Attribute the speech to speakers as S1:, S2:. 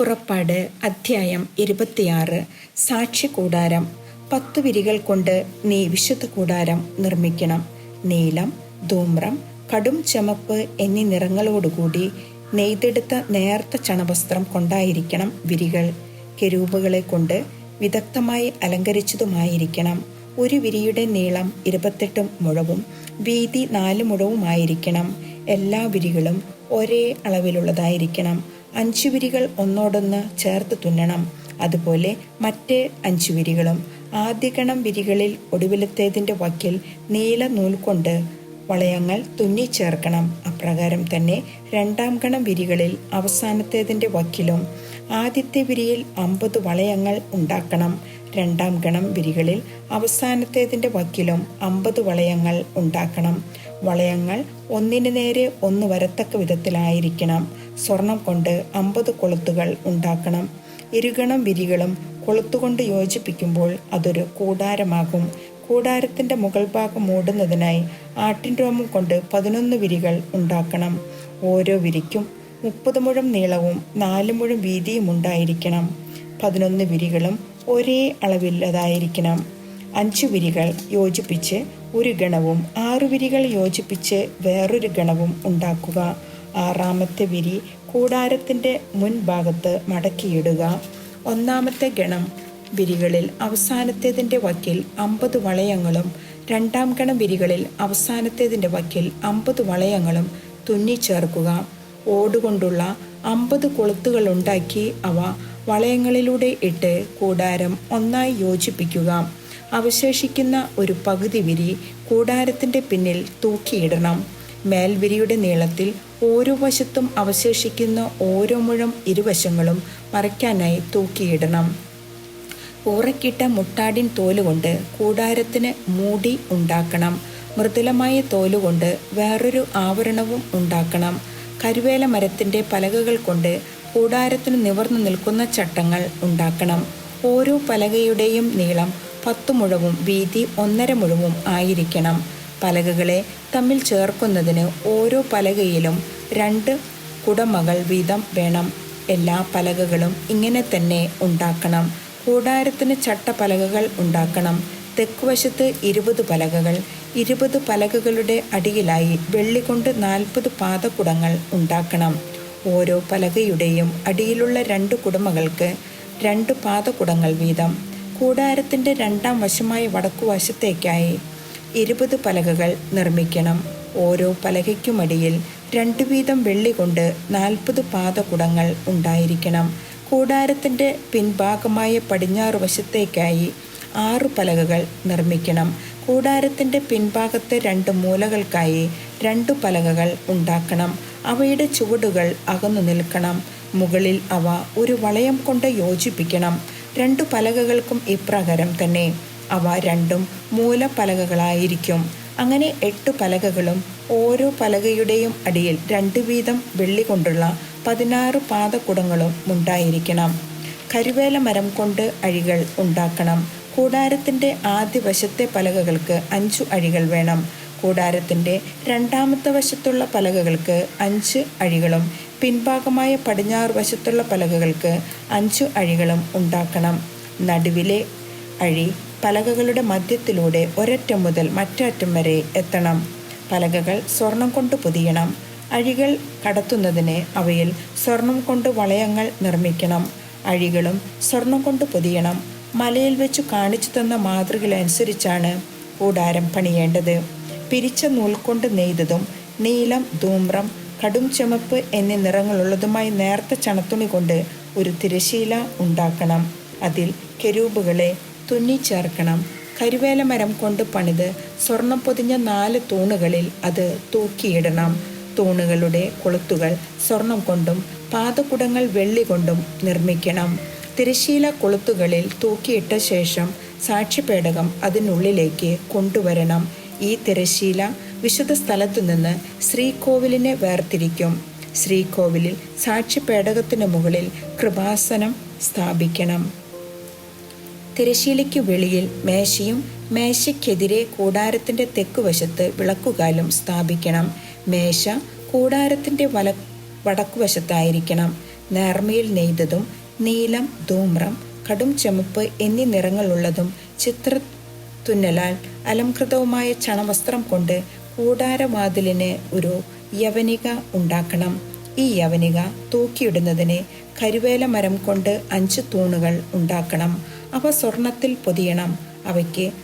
S1: പുറപ്പാട് അധ്യായം ഇരുപത്തിയാറ്. സാക്ഷി കൂടാരം. പത്ത് വിരികൾ കൊണ്ട് നീ വിശുദ്ധ കൂടാരം നിർമ്മിക്കണം. നീലം ധൂമ്രം കടും ചമപ്പ് എന്നീ നിറങ്ങളോടുകൂടി നെയ്തെടുത്ത നേർത്ത ചണവസ്ത്രം കൊണ്ടായിരിക്കണം വിരികൾ. കെരൂപുകളെ കൊണ്ട് വിദഗ്ധമായി അലങ്കരിച്ചതുമായിരിക്കണം. ഒരു വിരിയുടെ നീളം ഇരുപത്തെട്ട് മുഴവും വീതി നാല് മുഴവുമായിരിക്കണം. എല്ലാ വിരികളും ഒരേ അളവിലുള്ളതായിരിക്കണം. അഞ്ചു വിരികൾ ഒന്നോടൊന്ന് ചേർത്ത് തുന്നണം. അതുപോലെ മറ്റേ അഞ്ചു വിരികളും ആദ്യഗണം വിരികളിൽ ഒടുവിലത്തേതിന്റെ വക്കിൽ നീല നൂൽ കൊണ്ട് വളയങ്ങൾ തുന്നിച്ചേർക്കണം. അപ്രകാരം തന്നെ രണ്ടാം ഗണം വിരികളിൽ അവസാനത്തേതിന്റെ വക്കിലും ആദ്യത്തെ വിരിയിൽ അമ്പത് വളയങ്ങൾ ഉണ്ടാക്കണം. രണ്ടാം ഗണം വിരികളിൽ അവസാനത്തേതിന്റെ വക്കിലും അമ്പത് വളയങ്ങൾ ഉണ്ടാക്കണം. വളയങ്ങൾ ഒന്നിനു നേരെ ഒന്ന് വരത്തക്ക വിധത്തിലായിരിക്കണം. സ്വർണം കൊണ്ട് അമ്പത് കൊളുത്തുകൾ ഉണ്ടാക്കണം. ഇരുകണം വിരികളും കൊളുത്തുകൊണ്ട് യോജിപ്പിക്കുമ്പോൾ അതൊരു കൂടാരമാകും. കൂടാരത്തിന്റെ മുകൾ ഭാഗം മൂടുന്നതിനായി ആട്ടിൻ രോമം കൊണ്ട് പതിനൊന്ന് വിരികൾ ഉണ്ടാക്കണം. ഓരോ വിരിക്കും മുപ്പത് മുഴം നീളവും നാല് മുഴം വീതിയും ഉണ്ടായിരിക്കണം. പതിനൊന്ന് വിരികളും ഒരേ അളവില്ലതായിരിക്കണം അഞ്ചു വിരികൾ യോജിപ്പിച്ച് ഒരു ഗണവും ആറു വിരികൾ യോജിപ്പിച്ച് വേറൊരു ഗണവും ഉണ്ടാക്കുക. ആറാമത്തെ വിരി കൂടാരത്തിന്റെ മുൻഭാഗത്ത് മടക്കിയിടുക. ഒന്നാമത്തെ ഗണം വിരികളിൽ അവസാനത്തേതിന്റെ വക്കിൽ അമ്പത് വളയങ്ങളും രണ്ടാം ഗണം വിരികളിൽ അവസാനത്തേതിന്റെ വക്കിൽ അമ്പത് വളയങ്ങളും തുന്നിച്ചേർക്കുക. ഓടുകൊണ്ടുള്ള അമ്പത് കൊളുത്തുകൾ ഉണ്ടാക്കി അവ വളയങ്ങളിലൂടെ ഇട്ട് കൂടാരം ഒന്നായി യോജിപ്പിക്കുക. അവശേഷിക്കുന്ന ഒരു പകുതി വിരി കൂടാരത്തിന്റെ പിന്നിൽ തൂക്കിയിടണം. മേൽവിരിയുടെ നീളത്തിൽ ഓരോ വശത്തും അവശേഷിക്കുന്ന ഓരോ മുഴം ഇരുവശങ്ങളും മറയ്ക്കാനായി തൂക്കിയിടണം. ഊറക്കിട്ട മുട്ടാടിൻ തോലുകൊണ്ട് കൂടാരത്തിന് മൂടി ഉണ്ടാക്കണം. മൃദുലമായ തോലുകൊണ്ട് വേറൊരു ആവരണവും ഉണ്ടാക്കണം. കരുവേല മരത്തിന്റെ പലകകൾ കൊണ്ട് കൂടാരത്തിന് നിവർന്നു നിൽക്കുന്ന ചട്ടങ്ങൾ ഉണ്ടാക്കണം. ഓരോ പലകയുടെയും നീളം പത്തു മുഴവും വീതി ഒന്നര മുഴവും ആയിരിക്കണം. പലകകളെ തമ്മിൽ ചേർക്കുന്നതിന് ഓരോ പലകയിലും രണ്ട് കുടമകൾ വീതം വേണം. എല്ലാ പലകകളും ഇങ്ങനെ തന്നെ ഉണ്ടാക്കണം. കൂടാരത്തിന് ചട്ടപ്പലകകൾ ഉണ്ടാക്കണം. തെക്കുവശത്ത് ഇരുപത് പലകകൾ. ഇരുപത് പലകകളുടെ അടിയിലായി വെള്ളി കൊണ്ട് നാൽപ്പത് പാദകുടങ്ങൾ ഉണ്ടാക്കണം. ഓരോ പലകയുടെയും അടിയിലുള്ള രണ്ട് കുടമകൾക്ക് രണ്ട് പാദകുടങ്ങൾ വീതം. കൂടാരത്തിന്റെ രണ്ടാം വശമായ വടക്കുവശത്തേക്കായി ഇരുപത് പലകകൾ നിർമ്മിക്കണം. ഓരോ പലകയ്ക്കുമടിയിൽ രണ്ടു വീതം വെള്ളി കൊണ്ട് നാൽപ്പത് പാതകുടങ്ങൾ ഉണ്ടായിരിക്കണം. കൂടാരത്തിന്റെ പിൻഭാഗമായ പടിഞ്ഞാറ് വശത്തേക്കായി ആറു പലകകൾ നിർമ്മിക്കണം. കൂടാരത്തിന്റെ പിൻഭാഗത്തെ രണ്ട് മൂലകൾക്കായി രണ്ട് പലകകൾ ഉണ്ടാക്കണം. അവയുടെ ചുവടുകൾ അകന്നു നിൽക്കണം. മുകളിൽ അവ ഒരു വളയം കൊണ്ട് യോജിപ്പിക്കണം. രണ്ടു പലകകൾക്കും ഇപ്രകാരം തന്നെ. അവ രണ്ടും മൂലപ്പലകകളായിരിക്കും. അങ്ങനെ എട്ട് പലകകളും ഓരോ പലകയുടെയും അടിയിൽ രണ്ട് വീതം വെള്ളി കൊണ്ടുള്ള പതിനാറ് പാദക്കുടങ്ങളും ഉണ്ടായിരിക്കണം. കരുവേല മരം കൊണ്ട് അഴികൾ ഉണ്ടാക്കണം. കൂടാരത്തിന്റെ ആദ്യ വശത്തെ പലകകൾക്ക് അഞ്ചു അഴികൾ വേണം. കൂടാരത്തിന്റെ രണ്ടാമത്തെ വശത്തുള്ള പലകകൾക്ക് അഞ്ച് അഴികളും പിൻഭാഗമായ പടിഞ്ഞാറ് വശത്തുള്ള പലകകൾക്ക് അഞ്ചു അഴികളും ഉണ്ടാക്കണം. നടുവിലെ അഴി പലകകളുടെ മധ്യത്തിലൂടെ ഒരറ്റം മുതൽ മറ്ററ്റം വരെ എത്തണം. പലകകൾ സ്വർണം കൊണ്ട് പൊതിയണം. അഴികൾ കടത്തുന്നതിന് അവയിൽ സ്വർണം കൊണ്ട് വളയങ്ങൾ നിർമ്മിക്കണം. അഴികളും സ്വർണം കൊണ്ട് പൊതിയണം. മലയിൽ വെച്ച് കാണിച്ചു തന്ന മാതൃകയിലനുസരിച്ചാണ് കൂടാരം പണിയേണ്ടത്. പിരിച്ച നൂൽ കൊണ്ട് നെയ്തതും നീലം ധൂമ്രം കടും ചുമപ്പ് എന്നീ നിറങ്ങളുള്ളതുമായി നേർത്ത ചണത്തുണി കൊണ്ട് ഒരു തിരശീല ഉണ്ടാക്കണം. അതിൽ കെരൂബുകളെ തുന്നിച്ചേർക്കണം കരുവേല മരം കൊണ്ട് പണിത് സ്വർണം പൊതിഞ്ഞ നാല് തൂണുകളിൽ അത് തൂക്കിയിടണം. തൂണുകളുടെ കൊളുത്തുകൾ സ്വർണം കൊണ്ടും പാദകുടങ്ങൾ വെള്ളി കൊണ്ടും നിർമ്മിക്കണം. തിരശീല കൊളുത്തുകളിൽ തൂക്കിയിട്ട ശേഷം സാക്ഷിപേടകം അതിനുള്ളിലേക്ക് കൊണ്ടുവരണം. ഈ തിരശീല വിശുദ്ധ സ്ഥലത്തു നിന്ന് ശ്രീകോവിലിനെ വേർതിരിക്കും. ശ്രീകോവിലിൽ സാക്ഷിപേടകത്തിനു മുകളിൽ കൃപാസനം സ്ഥാപിക്കണം. തിരശീലയ്ക്ക് വെളിയിൽ മേശയും മേശയ്ക്കെതിരെ കൂടാരത്തിന്റെ തെക്കുവശത്ത് വിളക്കുകാലും സ്ഥാപിക്കണം. മേശ കൂടാരത്തിന്റെ വല വടക്കുവശത്തായിരിക്കണം. നേർമയിൽ നെയ്തതും നീലം ധൂമ്രം കടും ചുമപ്പ് എന്നീ നിറങ്ങളുള്ളതും ചിത്ര തുന്നലാൽ അലംകൃതവുമായ ചണവസ്ത്രം കൊണ്ട് കൂടാരവാതിലിന് ഒരു യവനിക ഉണ്ടാക്കണം. ഈ യവനിക തൂക്കിയിടുന്നതിന് കരുവേല മരം കൊണ്ട് അഞ്ച് തൂണുകൾ ഉണ്ടാക്കണം. അവ സ്വർണത്തിൽ പൊതിയണം. അവയ്ക്ക്